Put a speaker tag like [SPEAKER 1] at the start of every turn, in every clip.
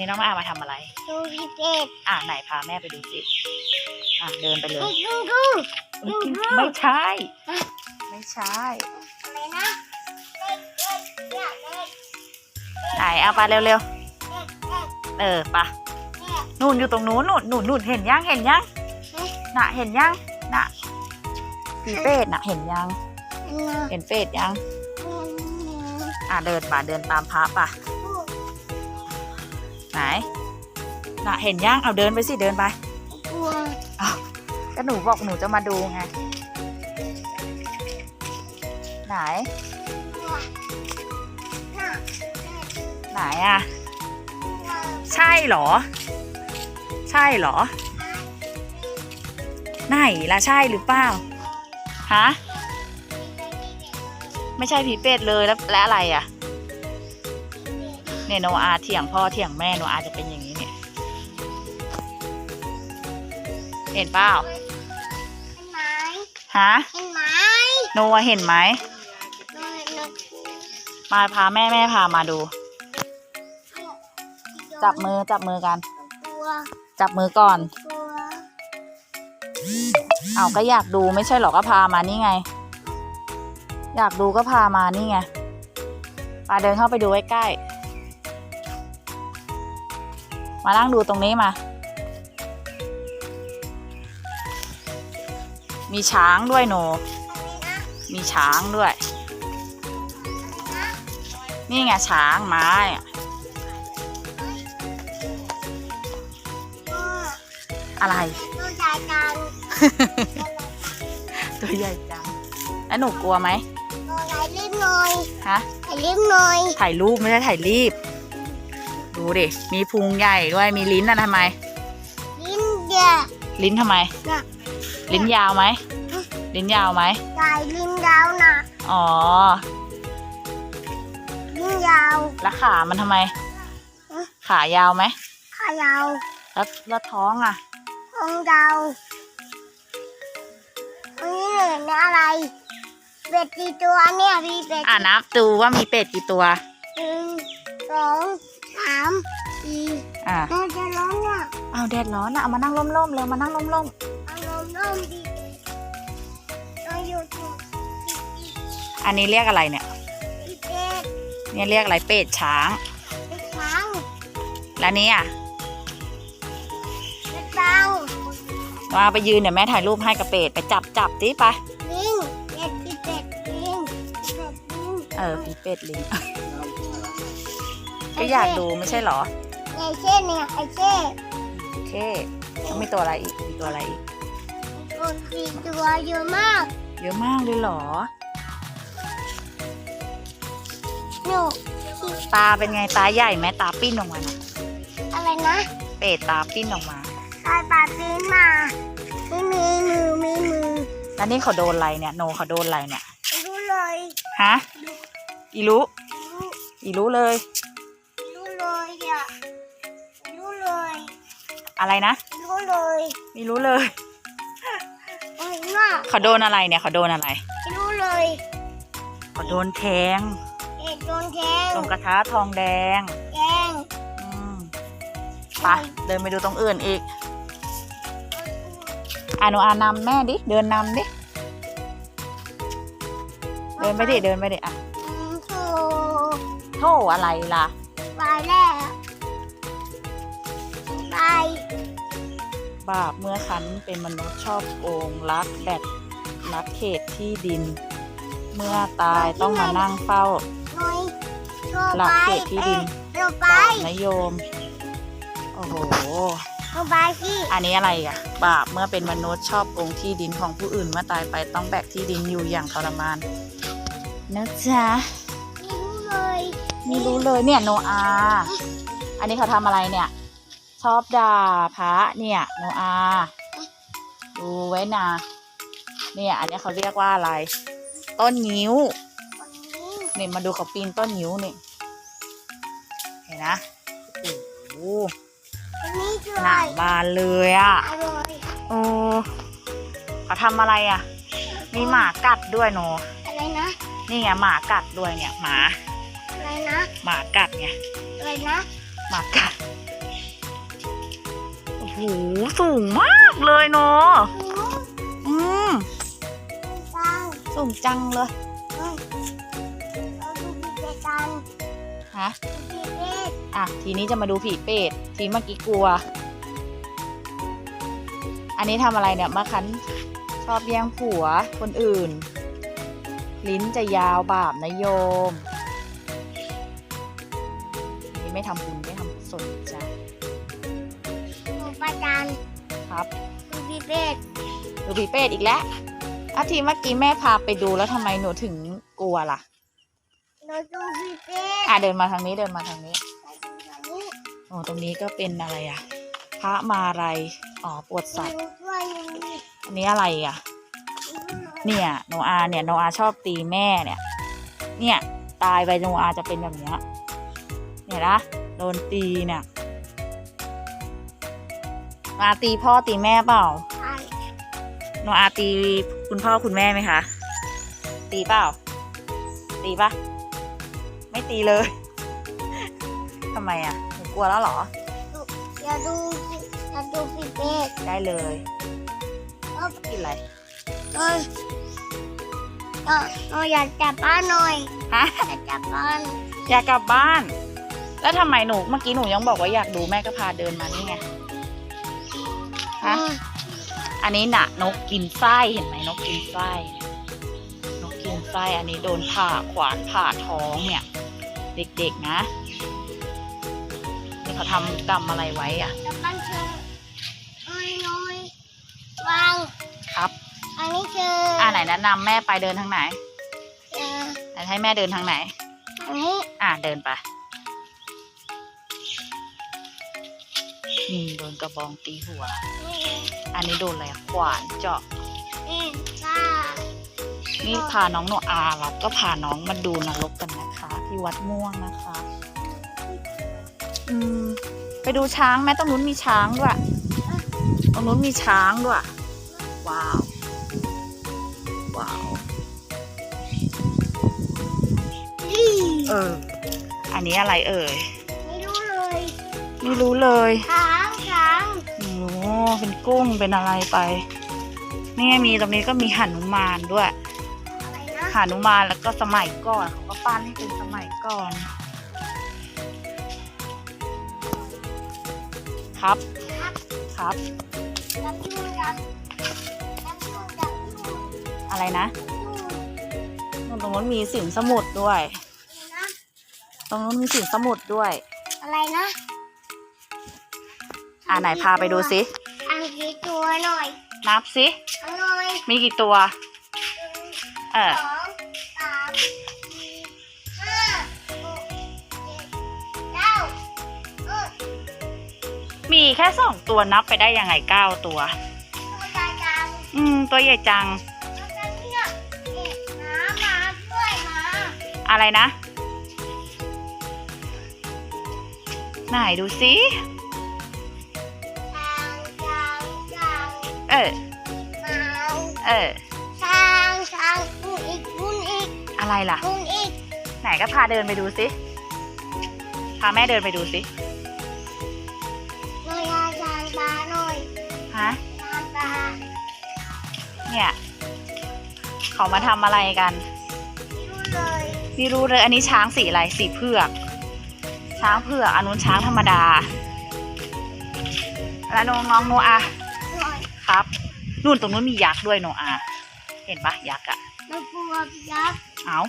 [SPEAKER 1] นี้น้องอามาทำอะไร
[SPEAKER 2] ดูพี่เป็ด
[SPEAKER 1] อะไหนพาแม่ไปดูสิอะเดินไปเลย
[SPEAKER 2] ดูดูดูดู
[SPEAKER 1] ไม่ใช่ ไม่ใช่
[SPEAKER 2] อะไรนะเด็กเด็กเด็กเด็ก
[SPEAKER 1] ไหนเอาไปเร็ว
[SPEAKER 2] เด็ก
[SPEAKER 1] ๆเออปะ
[SPEAKER 2] เด็ก
[SPEAKER 1] นู่นอยู่ตรงนู้นนู่นนู่นนู่นเห็นยังเห็นยังน่ะเห็นยังน่ะผีเป็ดน่ะเห็นยัง เห็นเป็ดยังอะเดินป่ะเดินตามพระป่ะ ไหนน่ะเห็นยังเอาเดินไปสิเดินไป
[SPEAKER 2] กลัว
[SPEAKER 1] ก็หนูบอกหนูจะมาดูไงไหน
[SPEAKER 2] กลัวน่ะ
[SPEAKER 1] ไหนอะ ใช่เหรอ ใช่เหรอ ไหนล่ะใช่หรือเปล่าฮะไม่ใช่ผีเป็ดเลยแล้วและอะไรอะ เนี่ยโนอาเถียงพ่อเถียงแม่โนอาจะเป็นอย่างนี้เนี่ย เห็นเปล่า
[SPEAKER 2] เห็นไหม
[SPEAKER 1] ฮะ
[SPEAKER 2] เห็นไหม
[SPEAKER 1] โนอาเห็นไหม
[SPEAKER 2] หนูเห็นหนู
[SPEAKER 1] มาพาแม่แม่พามาดู จับมือจับมือกัน
[SPEAKER 2] กลัว
[SPEAKER 1] จับมือก่อน
[SPEAKER 2] กลัว
[SPEAKER 1] เอาก็อยากดูไม่ใช่หรอก็พามานี่ไง อยากดูก็พามานี่ไงปาเดินเข้าไปดูใกล้ๆ มานั่งดูตรงนี้มา มีช้างด้วยโนมีช้างด้วย นี่ไงช้างไม้อะ
[SPEAKER 2] กลัว
[SPEAKER 1] อะไร
[SPEAKER 2] ดูใจกัน
[SPEAKER 1] ตัวใหญ่จัง แล้วหนูกลัวไหม
[SPEAKER 2] ดูไหนรีบหน่อย
[SPEAKER 1] ฮะ
[SPEAKER 2] ไหนรีบหน่อย
[SPEAKER 1] ถ่ายรูปไม่ใช่ถ่ายรีบ ดูดิ มีพุงใหญ่ด้วย มีลิ้นอะทำไม
[SPEAKER 2] ลิ้นเดีย
[SPEAKER 1] ลิ้นทำไม
[SPEAKER 2] น่ะ
[SPEAKER 1] ลิ้นยาวไหม ลิ้นยาวไหม
[SPEAKER 2] ใหญ่ลิ้นยาวนะ
[SPEAKER 1] อ๋อ
[SPEAKER 2] ลิ้นยาว
[SPEAKER 1] แล้วขามันทำไม
[SPEAKER 2] ฮะ
[SPEAKER 1] ขายาวไหม
[SPEAKER 2] ขายาว
[SPEAKER 1] แล้วแล้วท้องอะ
[SPEAKER 2] ของยาวอันนี้เห็นอะไรเป็ดกี่ตัวเนี่ยพี่เป็ด
[SPEAKER 1] อ่านับดูว่ามีเป็ดกี่ตัว
[SPEAKER 2] หนึ่งสองสามสี่
[SPEAKER 1] อ่า
[SPEAKER 2] น่าจะร้องอะ
[SPEAKER 1] เอาแดดร้อนอะเอามานั่งร่มๆเร็วมานั่งร่ม
[SPEAKER 2] เอานมนมดีเราอยู่ถูก
[SPEAKER 1] ๆอันนี้เรียกอะไรเนี่ย
[SPEAKER 2] พี่เป็ด
[SPEAKER 1] เนี่ยเรียกอะไรเป็ดช้าง
[SPEAKER 2] เป็ดช้าง
[SPEAKER 1] แล้วนี้อะ
[SPEAKER 2] เป็ดตัง
[SPEAKER 1] มาไปยืนเดี๋ยวแม่ถ่ายรูปให้กับเป็ดไปจับจับดิไป
[SPEAKER 2] ลิงเป็ดพี่เป็ดลิงพี่เป็ดลิง
[SPEAKER 1] เออผีเป็ดลิง ก็อยากดูไม่ใช่เหรอ
[SPEAKER 2] ไอเช่เนี่ยไอเช่
[SPEAKER 1] โอเคแล้วมีตัวอะไรอีกมีตัวอะไรอีก
[SPEAKER 2] ตัวสี่ตัวเยอะมาก
[SPEAKER 1] เยอะมากเลยเหรอ
[SPEAKER 2] หนู
[SPEAKER 1] ตาเป็นไงตาใหญ่ไหมตาปิ้นออกมาน่ะ
[SPEAKER 2] อะไรนะ
[SPEAKER 1] เป็ดตาปิ้นออกมา
[SPEAKER 2] ตายปาปีนมาไม่มีมือมีมือ
[SPEAKER 1] แล้วนี่เขาโดนอะไรเนี่ยโนเขาโดนอะไรเนี่ย
[SPEAKER 2] รู้เลย
[SPEAKER 1] ฮะอีรู้
[SPEAKER 2] รู้
[SPEAKER 1] อีรู้เลย
[SPEAKER 2] อะ
[SPEAKER 1] ไรนะ
[SPEAKER 2] รู้เลย
[SPEAKER 1] ไม่รู้เลย
[SPEAKER 2] เห็นว่า
[SPEAKER 1] เขาโดนอะไรเนี่ยเขาโดนอะไร
[SPEAKER 2] รู้เลย
[SPEAKER 1] เขาโดนแทง
[SPEAKER 2] เด็กโดนแทง
[SPEAKER 1] ตรงกระทะทองแดง
[SPEAKER 2] แทง
[SPEAKER 1] อืมไปเดินไปดูตรงอื่นอีกอาหนูอานำแม่ดิ เดินนำดิ เดินไปดิ เดินไปดิอะ
[SPEAKER 2] อืมโถ
[SPEAKER 1] โทษอะไรล่ะ
[SPEAKER 2] ไปแล้วไป
[SPEAKER 1] บาปเมื่อคันเป็นมนุษย์ชอบโกงลักแบดลักเขตที่ดิน เมื่อตายต้องมานั่งเฝ้า
[SPEAKER 2] หน่อยโถ
[SPEAKER 1] หลั
[SPEAKER 2] ไป
[SPEAKER 1] กเขตที่ดิน
[SPEAKER 2] เร็วไป
[SPEAKER 1] บาปนโยม โอ้โห
[SPEAKER 2] เร็วไปสิ
[SPEAKER 1] อันนี้อะไรอะ บาปเมื่อเป็นมนุษย์ชอบโกงที่ดินของผู้อื่นเมื่อตายไปต้องแบกที่ดินอยู่อย่างทรมานนะจ๊ะ
[SPEAKER 2] ไม่รู้เลย
[SPEAKER 1] ไม่รู้เลยเนี่ยโนอา อันนี้เขาทำอะไรเนี่ย ชอบด่าพระเนี่ยโนอาดูไว้นะเนี่ยอันนี้เขาเรียกว่าอะไร ต้นงิ้ว
[SPEAKER 2] คนนี้
[SPEAKER 1] นี่มาดูเขาปีนต้นงิ้วนี่เห็นนะโอ้โห
[SPEAKER 2] คนนี้คือ
[SPEAKER 1] ห
[SPEAKER 2] อะไร
[SPEAKER 1] นามบานเลยอะ่ะ
[SPEAKER 2] อร่อย
[SPEAKER 1] โอ้เขาทำอะไรอะ่ะ มีหมากัดด้วยโน
[SPEAKER 2] อะไรนะ
[SPEAKER 1] นี่ไงหมากัดด้วยเนี่ยหมา
[SPEAKER 2] อะไรนะ
[SPEAKER 1] หมากัดไง
[SPEAKER 2] อะไรนะ
[SPEAKER 1] หมากัดโหสูงมากเลยเนาะอืมสูงจังเลยฮะอะทีนี้จะมาดูผีเป็ด ทีเมื่อกี้กลัว อันนี้ทำอะไรเนี่ยมาคันชอบแย่งผัวคนอื่น ลิ้นจะยาวบาปนะโยม นี่ไม่ทำบุญ ครับ
[SPEAKER 2] ดูพี่เป็ด
[SPEAKER 1] ดูผีเป็ดอีกแล้วอาทีเมื่อกี้แม่พาไปดูแล้วทำไมหนูถึงกลัวล่ะ
[SPEAKER 2] หนูดูพี่เป็ด
[SPEAKER 1] อะเดินมาทางนี้เดินมาทางนี้
[SPEAKER 2] ไปดูอันนี้
[SPEAKER 1] โอ้ตรงนี้ก็เป็นอะไรอะ พระมาอะไรอ๋อปวดสัตว์
[SPEAKER 2] ดูด้วยนี่
[SPEAKER 1] อันนี้อะไรอะ เนี่ยโนอาเนี่ยโนอาชอบตีแม่เนี่ย เนี่ย ตายไปโนอาจะเป็นแบบเนี้ยเนี่ยนะโดนตีเนี่ยโน อาตีพ่อตีแม่เปล่า
[SPEAKER 2] ใช่
[SPEAKER 1] โนอาตีคุณพ่อคุณแม่ไหมคะ ตีเปล่า ตีปะไม่ตีเลย ทำไมอะหนูกลัวแล้วเหรอ
[SPEAKER 2] อย่าดูอย่าดูพี่เป็ด
[SPEAKER 1] ได้เลย
[SPEAKER 2] เออ
[SPEAKER 1] กินอะไร
[SPEAKER 2] เออเออเอออยากจับบ้านหน่อย
[SPEAKER 1] ฮะ
[SPEAKER 2] อยากจับบ้าน
[SPEAKER 1] อยากกลับบ้าน แล้วทำไมหนู เมื่อกี้หนูยังบอกว่าอยากดูแม่ก็พาเดินมานี่ไง ฮะ
[SPEAKER 2] อืม
[SPEAKER 1] อันนี้น่ะนกกินไส้เห็นไหมนกกินไส้เนี่ยนกกินไส้อันนี้โดนผ่าขวานผ่าท้องเนี่ย เด็กๆนะนี่เขาทำกรรมอะไรไว้อะ
[SPEAKER 2] จับบ้านเธอเอ้ยน้อยวาง
[SPEAKER 1] ครับ
[SPEAKER 2] อันนี้คือ
[SPEAKER 1] อ่า
[SPEAKER 2] อ่า
[SPEAKER 1] ไหนแนะนำแม่ไปเดินทางไหนไหนให้แม่เดินทางไหน
[SPEAKER 2] อันนี้
[SPEAKER 1] อ่าเดินไป นี่โดนกระบองตีหัว
[SPEAKER 2] นี่
[SPEAKER 1] อันนี้โดนอะไรอะขวานเจาะ
[SPEAKER 2] นี่จ้า
[SPEAKER 1] นี่พาน้องโนอารับก็พาน้องมาดูนรกกันนะคะ ที่วัดม่วงนะคะ อืม ไปดูช้างไหมตรงนู้นมีช้างด้วยตรงนู้นมีช้างด้วย ว้าว ว้าว
[SPEAKER 2] นี่
[SPEAKER 1] เออ อันนี้อะไรเอ่ย
[SPEAKER 2] ไม่รู้เลย
[SPEAKER 1] ไม่รู้เลย
[SPEAKER 2] ช้าง ช้าง
[SPEAKER 1] โอ้โหเป็นกุ้งเป็นอะไรไป นี่ไงมีตรงนี้ก็มีหนุมานด้วย
[SPEAKER 2] อะไรนะ
[SPEAKER 1] หนุมานแล้วก็สมัยก่อนเขาก็ปั้นให้เป็นสมัยก่อน ครับ
[SPEAKER 2] ครับ
[SPEAKER 1] ครับ
[SPEAKER 2] จับยูจับจับยูจับยู
[SPEAKER 1] อะไรนะ
[SPEAKER 2] ยู
[SPEAKER 1] ตรงนู้นมีสินสมุดด้วย
[SPEAKER 2] นะ
[SPEAKER 1] ตรงนู้นมีสินสมุดด้วย
[SPEAKER 2] อะไรนะ
[SPEAKER 1] อ่าไหนพาไปดูสิ
[SPEAKER 2] อันกี่ตัวหน่อย
[SPEAKER 1] นับสิ
[SPEAKER 2] อันหน่อย
[SPEAKER 1] มีกี่ตัว เออ
[SPEAKER 2] สองสามสี่ห้าหกเจ็ดเก้าเออ
[SPEAKER 1] มีแค่สองตัวนับไปได้ยังไงเก้าตัว
[SPEAKER 2] ตัวใหญ่จัง
[SPEAKER 1] อืม ตัวใหญ่จัง
[SPEAKER 2] แล้วก็เนี่ยเด็กน้ำมาด้วยมา
[SPEAKER 1] อะไรนะ ไหนดูสิ เออ
[SPEAKER 2] เมา
[SPEAKER 1] เออ
[SPEAKER 2] ช้างช้างมุนอีกมุนอีก
[SPEAKER 1] อะไรล่ะ
[SPEAKER 2] มุนอีก
[SPEAKER 1] ไหนก็พาเดินไปดูสิพาแม่เดินไปดูสิ
[SPEAKER 2] หน่อยอาจารย์ตาหน่อย
[SPEAKER 1] ฮะ
[SPEAKER 2] ตาตา
[SPEAKER 1] เนี่ยเขามาทำอะไรกัน
[SPEAKER 2] รู้เลย
[SPEAKER 1] ไม่รู้เลยอันนี้ช้างสีอะไรสีเผือก ช้างเผือกอันนู้นช้างธรรมดา แล้วน้องน้องโนอา
[SPEAKER 2] หน่อย
[SPEAKER 1] ครับ นู่นตรงนู้นมียักษ์ด้วยโนอาเห็นปะยักษ์อะ
[SPEAKER 2] มันกลัวยักษ์
[SPEAKER 1] เอา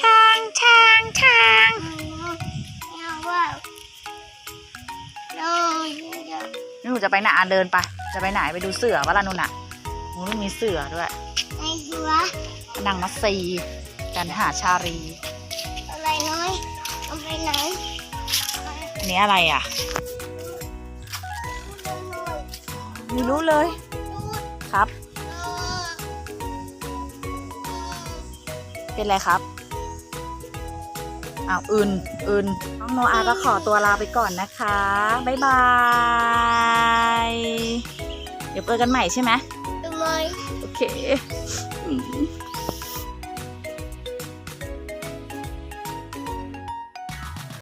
[SPEAKER 1] ช้างช้างช้าง
[SPEAKER 2] อืมเนี่ยว่าเราจะ
[SPEAKER 1] นี่หนูจะไปไหนอะเดินไปะจะไปไหนไปดูเสือวะล่ะนู่นน่ะนู่นมีเสือด้วย
[SPEAKER 2] ในเสือ
[SPEAKER 1] นางมัสซีกันหาชารี
[SPEAKER 2] อะไรน้อยเอาไปไหน
[SPEAKER 1] อันนี้อะไรอะ
[SPEAKER 2] ดูหน่อย
[SPEAKER 1] ไม่รู้เลย
[SPEAKER 2] ดู
[SPEAKER 1] ครับ
[SPEAKER 2] เออ
[SPEAKER 1] เป็นไรครับอ้าวอื่นอื่นน้องโนอาก็ขอตัวลาไปก่อนนะคะบ๊ายบายเดี๋ยวเจอกันใหม่ใช่ไหม
[SPEAKER 2] ทำไม
[SPEAKER 1] โอเคอืม